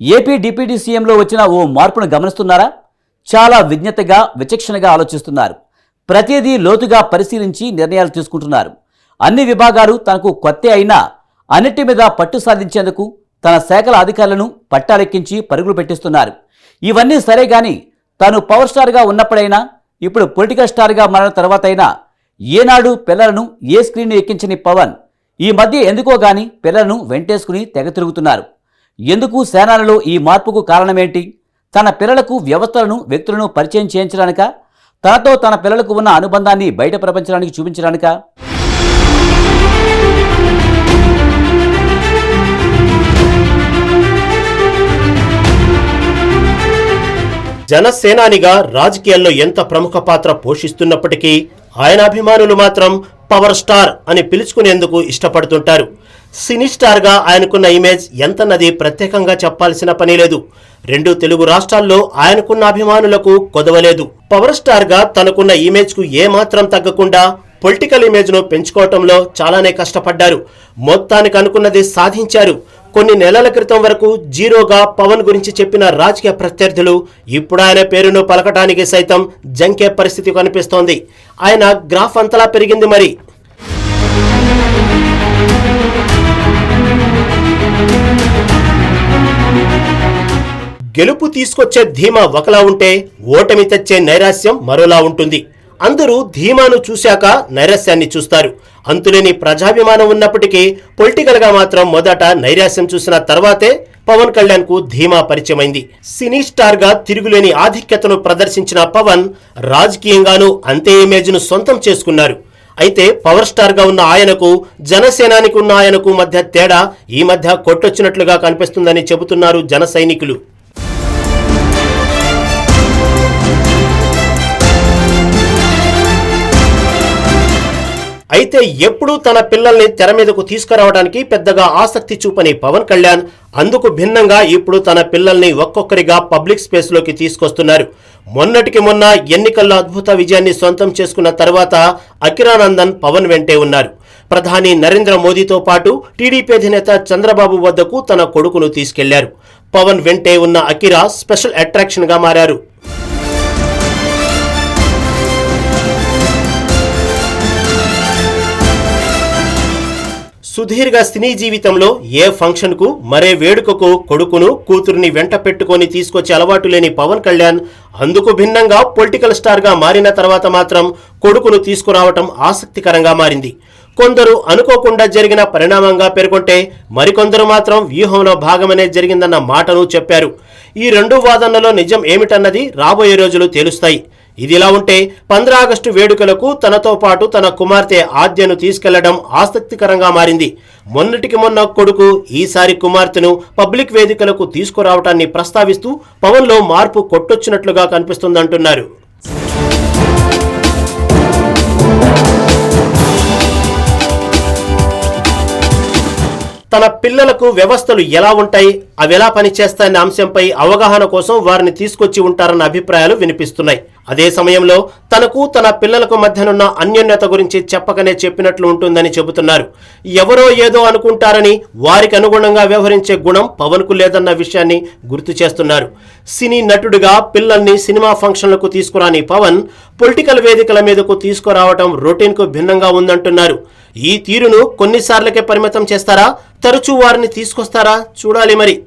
AP deputy సీఎంలో వచ్చిన ఓ మార్పును గమనిస్తున్నారా? చాలా విజ్ఞతగా విచక్షణగా ఆలోచిస్తున్నారు. ప్రతిదీ లోతుగా పరిశీలించి నిర్ణయాలు తీసుకుంటున్నారు. అన్ని విభాగాలు తనకు కొత్త అయినా అన్నిటి మీద పట్టు సాధించేందుకు తన శాఖల అధికారులను పట్టాలెక్కించి పరుగులు పెట్టిస్తున్నారు. ఇవన్నీ సరే గాని తాను పవర్ స్టార్గా ఉన్నప్పుడైనా ఇప్పుడు పొలిటికల్ స్టార్గా మారిన తర్వాతైనా ఏనాడు పిల్లలను ఏ స్క్రీన్ ఎక్కించని పవన్ ఈ మధ్య ఎందుకో గాని పిల్లలను వెంటేసుకుని తెగ తిరుగుతున్నారు. ఎందుకు సేనాలలో ఈ మార్పుకు కారణమేంటి? తన పిల్లలకు వ్యవస్థలను వ్యక్తులను పరిచయం చేయించడానిక? తనతో తన పిల్లలకు ఉన్న అనుబంధాన్ని బయట ప్రపంచానికి చూపించడానిక? జనసేనానిగా రాజకీయాల్లో ఎంత ప్రముఖ పాత్ర పోషిస్తున్నప్పటికీ ఆయన అభిమానులు మాత్రం పవర్ స్టార్ అని పిలుచుకునేందుకు ఇష్టపడుతుంటారు. సినీ స్టార్గా ఆయనకున్న ఇమేజ్ ఎంతన్నది ప్రత్యేకంగా చెప్పాల్సిన పని లేదు. రెండు తెలుగు రాష్ట్రాల్లో ఆయనకున్న అభిమానులకు కొదవలేదు. పవర్ స్టార్గా తనకున్న ఇమేజ్కు ఏమాత్రం తగ్గకుండా పొలిటికల్ ఇమేజ్ను పెంచుకోవటంలో చాలానే కష్టపడ్డారు. మొత్తానికి అనుకున్నది సాధించారు. కొన్ని నెలల క్రితం వరకు జీరోగా పవన్ గురించి చెప్పిన రాజకీయ ప్రత్యర్థులు ఇప్పుడు ఆయన పేరును పలకటానికి సైతం జంకే పరిస్థితి కనిపిస్తోంది. ఆయన గ్రాఫ్ అంతలా పెరిగింది మరి. గెలుపు తీసుకొచ్చే ధీమా ఒకలా ఉంటే ఓటమి తెచ్చే నైరాస్యం మరోలా ఉంటుంది. అందరూ ధీమాను చూశాక నైరాస్యాన్ని చూస్తారు. అంతులేని ప్రజాభిమానం ఉన్నప్పటికీ పొలిటికల్గా మాత్రం మొదట నైరాస్యం చూసిన తర్వాతే పవన్ కళ్యాణ్కు ధీమా పరిచయమైంది. సినీ స్టార్గా తిరుగులేని ఆధిక్యతను ప్రదర్శించిన పవన్ రాజకీయంగానూ అంతే ఇమేజ్ను సొంతం చేసుకున్నారు. అయితే పవర్ స్టార్గా ఉన్న ఆయనకు జనసేనానికి ఉన్న ఆయనకు మధ్య తేడా ఈ మధ్య కొట్టొచ్చినట్లుగా కనిపిస్తుందని చెబుతున్నారు జన సైనికులు. అయితే ఎప్పుడూ తన పిల్లల్ని తెర మీదకు తీసుకురావడానికి పెద్దగా ఆసక్తి చూపని పవన్ కళ్యాణ్ అందుకు భిన్నంగా ఇప్పుడు తన పిల్లల్ని ఒక్కొక్కరిగా పబ్లిక్ స్పేస్లోకి తీసుకొస్తున్నారు. మొన్నటికి మొన్న ఎన్నికల్లో అద్భుత విజయాన్ని సొంతం చేసుకున్న తర్వాత అకిరానందన్ పవన్ వెంటే ఉన్నారు. ప్రధాని నరేంద్ర మోదీతో పాటు టీడీపీ అధినేత చంద్రబాబు వద్దకు తన కొడుకును తీసుకెళ్ళారు. పవన్ వెంటే ఉన్న అకిరా స్పెషల్ అట్రాక్షన్గా మారారు. సుదీర్ఘ సినీ జీవితంలో ఏ ఫంక్షన్కు మరే వేడుకకు కొడుకును కూతురుని వెంట పెట్టుకొని తీసుకొచ్చే అలవాటు లేని పవన్ కళ్యాణ్ అందుకు భిన్నంగా పొలిటికల్ స్టార్గా మారిన తర్వాత మాత్రం కొడుకును తీసుకురావటం ఆసక్తికరంగా మారింది. కొందరు అనుకోకుండా జరిగిన పరిణామంగా పేర్కొంటే మరికొందరు మాత్రం వ్యూహంలో భాగమనే జరిగిందన్న మాటను చెప్పారు. ఈ రెండు వాదనలో నిజం ఏమిటన్నది రాబోయే రోజులు తేలుస్తాయి. ఇదిలా ఉంటే పంద్ర ఆగస్టు వేడుకలకు తనతో పాటు తన కుమార్తె ఆద్యను తీసుకెళ్ళడం ఆసక్తికరంగా మారింది. మొన్నటికి మొన్న కొడుకు ఈసారి కుమార్తెను పబ్లిక్ వేదికలకు తీసుకురావటాన్ని ప్రస్తావిస్తూ పవన్లో మార్పు కొట్టొచ్చినట్లుగా కనిపిస్తుందంటున్నారు. తన పిల్లలకు వ్యవస్థలు ఎలా ఉంటాయి అవి ఎలా పనిచేస్తాయనే అంశంపై అవగాహన కోసం వారిని తీసుకొచ్చి ఉంటారన్న అభిప్రాయాలు వినిపిస్తున్నాయి. అదే సమయంలో తనకు తన పిల్లలకు మధ్యనున్న అన్యోన్యత గురించి చెప్పకనే చెప్పినట్లు ఉంటుందని చెబుతున్నారు. ఎవరో ఏదో అనుకుంటారని వారికి అనుగుణంగా వ్యవహరించే గుణం పవన్కు లేదన్న విషయాన్ని గుర్తు చేస్తున్నారు. సినీ నటుడిగా పిల్లల్ని సినిమా ఫంక్షన్లకు తీసుకురాని పవన్ పొలిటికల్ వేదికల మీదకు తీసుకురావటం రొటీన్కు భిన్నంగా ఉందంటున్నారు. ఈ తీరును కొన్నిసార్లకే పరిమితం చేస్తారా? తరచూ వారిని తీసుకొస్తారా? చూడాలి మరి.